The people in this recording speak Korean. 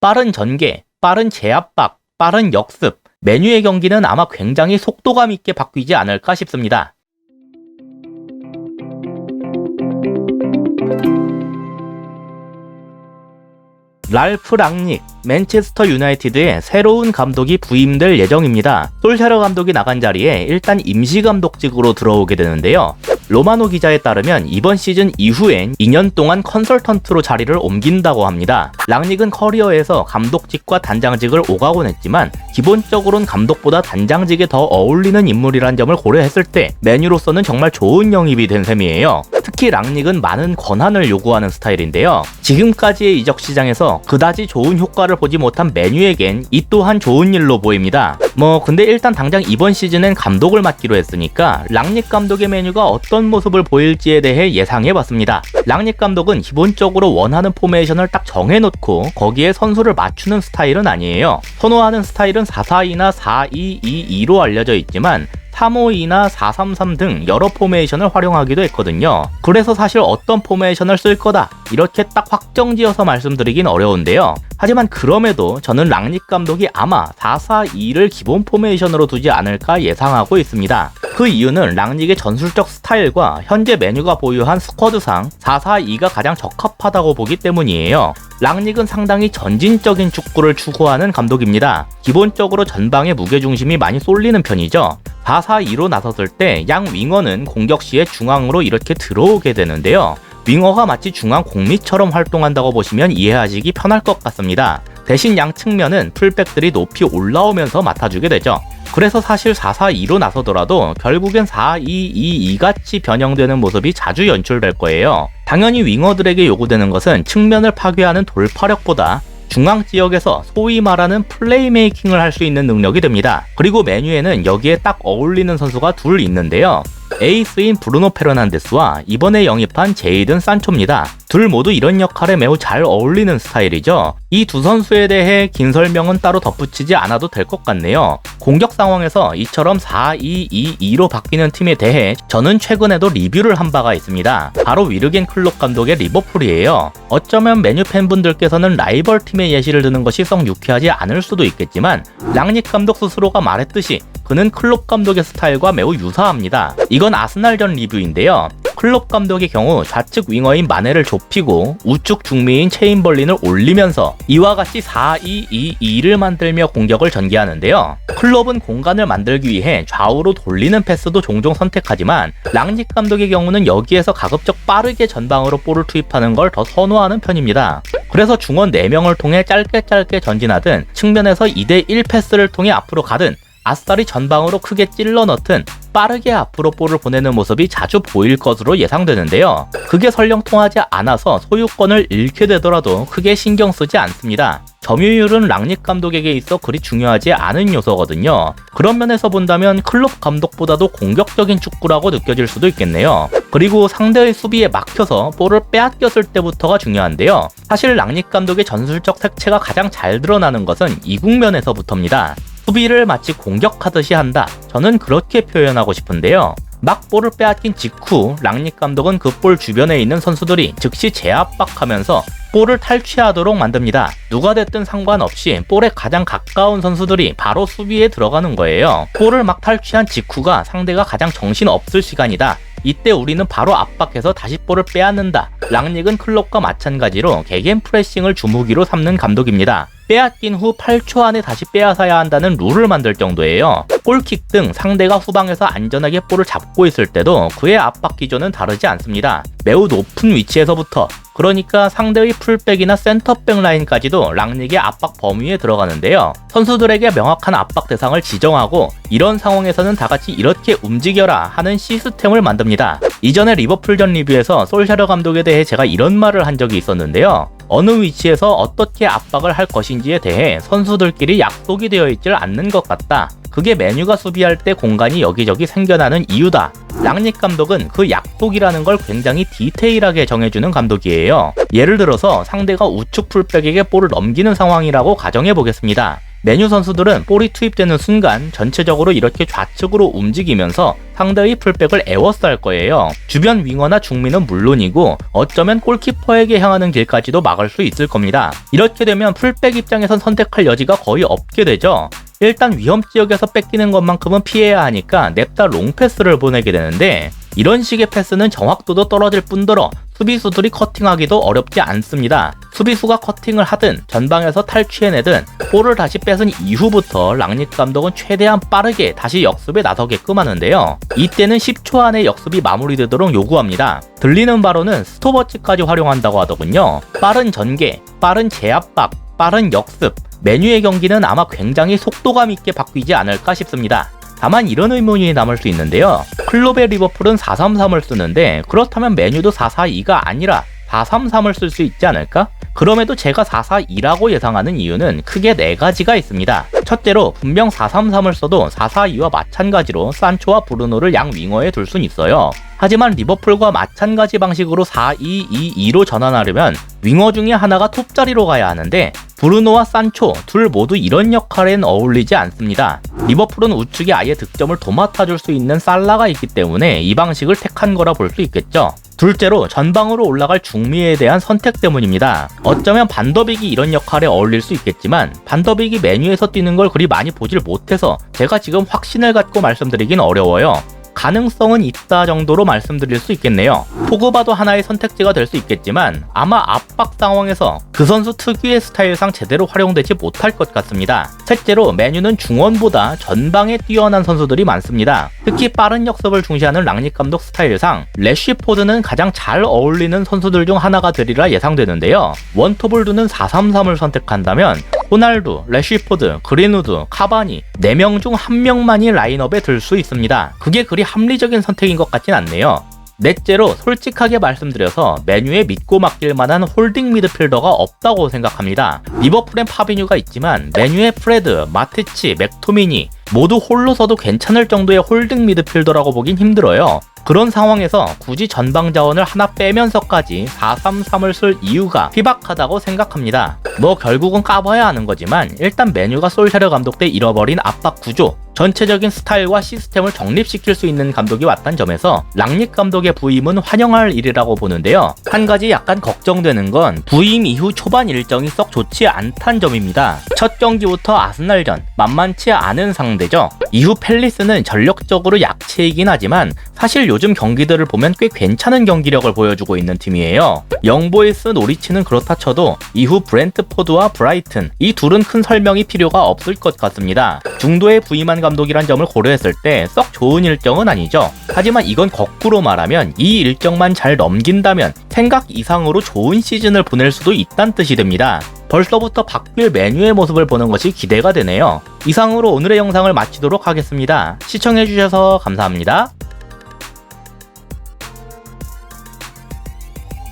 빠른 전개, 빠른 재압박, 빠른 역습, 메뉴의 경기는 아마 굉장히 속도감 있게 바뀌지 않을까 싶습니다. 랄프 랑닉, 맨체스터 유나이티드의 새로운 감독이 부임될 예정입니다. 솔샤르 감독이 나간 자리에 일단 임시 감독직으로 들어오게 되는데요. 로마노 기자에 따르면 이번 시즌 이후엔 2년 동안 컨설턴트로 자리를 옮긴다고 합니다. 랑닉은 커리어에서 감독직과 단장직을 오가곤 했지만 기본적으로는 감독보다 단장직에 더 어울리는 인물이란 점을 고려했을 때 메뉴로서는 정말 좋은 영입이 된 셈이에요. 특히 랑닉은 많은 권한을 요구하는 스타일인데요. 지금까지의 이적 시장에서 그다지 좋은 효과를 보지 못한 메뉴에겐 이 또한 좋은 일로 보입니다. 뭐 근데 일단 당장 이번 시즌엔 감독을 맡기로 했으니까 랑닉 감독의 메뉴가 어떤 모습을 보일지에 대해 예상해봤습니다. 랑닉 감독은 기본적으로 원하는 포메이션을 딱 정해놓고 거기에 선수를 맞추는 스타일은 아니에요. 선호하는 스타일은 4-4-2나 4-2-2-2로 알려져 있지만 352나 433 등 여러 포메이션을 활용하기도 했거든요. 그래서 사실 어떤 포메이션을 쓸 거다 이렇게 딱 확정지어서 말씀드리긴 어려운데요. 하지만 그럼에도 저는 랑닉 감독이 아마 442를 기본 포메이션으로 두지 않을까 예상하고 있습니다. 그 이유는 랑닉의 전술적 스타일과 현재 메뉴가 보유한 스쿼드상 442가 가장 적합하다고 보기 때문이에요. 랑닉은 상당히 전진적인 축구를 추구하는 감독입니다. 기본적으로 전방에 무게중심이 많이 쏠리는 편이죠. 4-4-2로 나섰을 때 양 윙어는 공격 시에 중앙으로 이렇게 들어오게 되는데요. 윙어가 마치 중앙 공미처럼 활동한다고 보시면 이해하시기 편할 것 같습니다. 대신 양 측면은 풀백들이 높이 올라오면서 맡아주게 되죠. 그래서 사실 4-4-2로 나서더라도 결국엔 4-2-2-2 같이 변형되는 모습이 자주 연출될 거예요. 당연히 윙어들에게 요구되는 것은 측면을 파괴하는 돌파력보다 중앙 지역에서 소위 말하는 플레이메이킹을 할 수 있는 능력이 됩니다. 그리고 메뉴에는 여기에 딱 어울리는 선수가 둘 있는데요. 에이스인 브루노 페르난데스와 이번에 영입한 제이든 산초입니다. 둘 모두 이런 역할에 매우 잘 어울리는 스타일이죠. 이 두 선수에 대해 긴 설명은 따로 덧붙이지 않아도 될 것 같네요. 공격 상황에서 이처럼 4-2-2-2로 바뀌는 팀에 대해 저는 최근에도 리뷰를 한 바가 있습니다. 바로 위르겐 클롭 감독의 리버풀이에요. 어쩌면 메뉴 팬분들께서는 라이벌 팀의 예시를 드는 것이 썩 유쾌하지 않을 수도 있겠지만 랑닉 감독 스스로가 말했듯이 그는 클롭 감독의 스타일과 매우 유사합니다. 이건 아스날전 리뷰인데요. 클롭 감독의 경우 좌측 윙어인 마네를 좁히고 우측 중미인 체인벌린을 올리면서 이와 같이 4-2-2-2를 만들며 공격을 전개하는데요. 클롭은 공간을 만들기 위해 좌우로 돌리는 패스도 종종 선택하지만 랑닉 감독의 경우는 여기에서 가급적 빠르게 전방으로 볼을 투입하는 걸 더 선호하는 편입니다. 그래서 중원 4명을 통해 짧게 짧게 전진하든 측면에서 2대1 패스를 통해 앞으로 가든 아싸리 전방으로 크게 찔러 넣든 빠르게 앞으로 볼을 보내는 모습이 자주 보일 것으로 예상되는데요. 그게 설령 통하지 않아서 소유권을 잃게 되더라도 크게 신경 쓰지 않습니다. 점유율은 랑닉 감독에게 있어 그리 중요하지 않은 요소거든요. 그런 면에서 본다면 클럽 감독보다도 공격적인 축구라고 느껴질 수도 있겠네요. 그리고 상대의 수비에 막혀서 볼을 빼앗겼을 때부터가 중요한데요. 사실 랑닉 감독의 전술적 색채가 가장 잘 드러나는 것은 이 국면에서부터입니다. 수비를 마치 공격하듯이 한다. 저는 그렇게 표현하고 싶은데요. 막 볼을 빼앗긴 직후 랑닉 감독은 그 볼 주변에 있는 선수들이 즉시 재압박하면서 볼을 탈취하도록 만듭니다. 누가 됐든 상관없이 볼에 가장 가까운 선수들이 바로 수비에 들어가는 거예요. 볼을 막 탈취한 직후가 상대가 가장 정신 없을 시간이다. 이때 우리는 바로 압박해서 다시 볼을 빼앗는다. 랑닉은 클럽과 마찬가지로 개겐 프레싱을 주무기로 삼는 감독입니다. 빼앗긴 후 8초 안에 다시 빼앗아야 한다는 룰을 만들 정도예요. 골킥 등 상대가 후방에서 안전하게 볼을 잡고 있을 때도 그의 압박 기조는 다르지 않습니다. 매우 높은 위치에서부터 그러니까 상대의 풀백이나 센터백 라인까지도 랑닉의 압박 범위에 들어가는데요. 선수들에게 명확한 압박 대상을 지정하고 이런 상황에서는 다 같이 이렇게 움직여라 하는 시스템을 만듭니다. 이전에 리버풀전 리뷰에서 솔샤르 감독에 대해 제가 이런 말을 한 적이 있었는데요. 어느 위치에서 어떻게 압박을 할 것인지에 대해 선수들끼리 약속이 되어 있질 않는 것 같다. 그게 메뉴가 수비할 때 공간이 여기저기 생겨나는 이유다. 랑닉 감독은 그 약속이라는 걸 굉장히 디테일하게 정해주는 감독이에요. 예를 들어서 상대가 우측 풀백에게 볼을 넘기는 상황이라고 가정해 보겠습니다. 메뉴 선수들은 볼이 투입되는 순간 전체적으로 이렇게 좌측으로 움직이면서 상대의 풀백을 에워싸 할 거예요. 주변 윙어나 중미는 물론이고 어쩌면 골키퍼에게 향하는 길까지도 막을 수 있을 겁니다. 이렇게 되면 풀백 입장에선 선택할 여지가 거의 없게 되죠. 일단 위험 지역에서 뺏기는 것만큼은 피해야 하니까 냅다 롱패스를 보내게 되는데 이런 식의 패스는 정확도도 떨어질 뿐더러 수비수들이 커팅하기도 어렵지 않습니다. 수비수가 커팅을 하든 전방에서 탈취해내든 볼을 다시 뺏은 이후부터 랑닉 감독은 최대한 빠르게 다시 역습에 나서게끔 하는데요. 이때는 10초 안에 역습이 마무리되도록 요구합니다. 들리는 바로는 스토버치까지 활용한다고 하더군요. 빠른 전개, 빠른 재압박, 빠른 역습, 메뉴의 경기는 아마 굉장히 속도감 있게 바뀌지 않을까 싶습니다. 다만 이런 의문이 남을 수 있는데요. 클럽의 리버풀은 433을 쓰는데 그렇다면 메뉴도 442가 아니라 433을 쓸 수 있지 않을까? 그럼에도 제가 442라고 예상하는 이유는 크게 네 가지가 있습니다. 첫째로 분명 433을 써도 442와 마찬가지로 산초와 브루노를 양 윙어에 둘 순 있어요. 하지만 리버풀과 마찬가지 방식으로 4-2-2-2로 전환하려면 윙어 중에 하나가 톱자리로 가야 하는데 브루노와 산초 둘 모두 이런 역할엔 어울리지 않습니다. 리버풀은 우측에 아예 득점을 도맡아줄 수 있는 살라가 있기 때문에 이 방식을 택한 거라 볼 수 있겠죠. 둘째로 전방으로 올라갈 중미에 대한 선택 때문입니다. 어쩌면 반더빅이 이런 역할에 어울릴 수 있겠지만 반더빅이 메뉴에서 뛰는 걸 그리 많이 보질 못해서 제가 지금 확신을 갖고 말씀드리긴 어려워요. 가능성은 있다 정도로 말씀드릴 수 있겠네요. 포그바도 하나의 선택지가 될 수 있겠지만 아마 압박 상황에서 그 선수 특유의 스타일상 제대로 활용되지 못할 것 같습니다. 셋째로 메뉴는 중원보다 전방에 뛰어난 선수들이 많습니다. 특히 빠른 역습을 중시하는 랑닉 감독 스타일상 래쉬포드는 가장 잘 어울리는 선수들 중 하나가 되리라 예상되는데요. 원톱을 두는 433을 선택한다면 호날두, 래쉬포드, 그린우드, 카바니 4명 중 1명만이 라인업에 들 수 있습니다. 그게 그리 합리적인 선택인 것 같진 않네요. 넷째로 솔직하게 말씀드려서 메뉴에 믿고 맡길 만한 홀딩 미드필더가 없다고 생각합니다. 리버풀엔 파비뉴가 있지만 메뉴에 프레드, 마티치, 맥토미니 모두 홀로 서도 괜찮을 정도의 홀딩 미드필더라고 보긴 힘들어요. 그런 상황에서 굳이 전방 자원을 하나 빼면서까지 4-3-3을 쓸 이유가 희박하다고 생각합니다. 뭐 결국은 까봐야 하는 거지만 일단 메뉴가 솔샤르 감독 때 잃어버린 압박 구조, 전체적인 스타일과 시스템을 정립시킬 수 있는 감독이 왔다는 점에서 랑닉 감독의 부임은 환영할 일이라고 보는데요. 한 가지 약간 걱정되는 건 부임 이후 초반 일정이 썩 좋지 않다는 점입니다. 첫 경기부터 아스날전 만만치 않은 상대죠. 이후 펠리스는 전력적으로 약체이긴 하지만 사실 요즘 경기들을 보면 꽤 괜찮은 경기력을 보여주고 있는 팀이에요. 영보이스 노리치는 그렇다 쳐도 이후 브렌트포드와 브라이튼 이 둘은 큰 설명이 필요가 없을 것 같습니다. 중도에 부임한 감 독이란 점을 고려했을 때 썩 좋은 일정은 아니죠. 하지만 이건 거꾸로 말하면 이 일정만 잘 넘긴다면 생각 이상으로 좋은 시즌을 보낼 수도 있다는 뜻이 됩니다. 벌써부터 바뀔 메뉴의 모습을 보는 것이 기대가 되네요. 이상으로 오늘의 영상을 마치도록 하겠습니다. 시청해주셔서 감사합니다.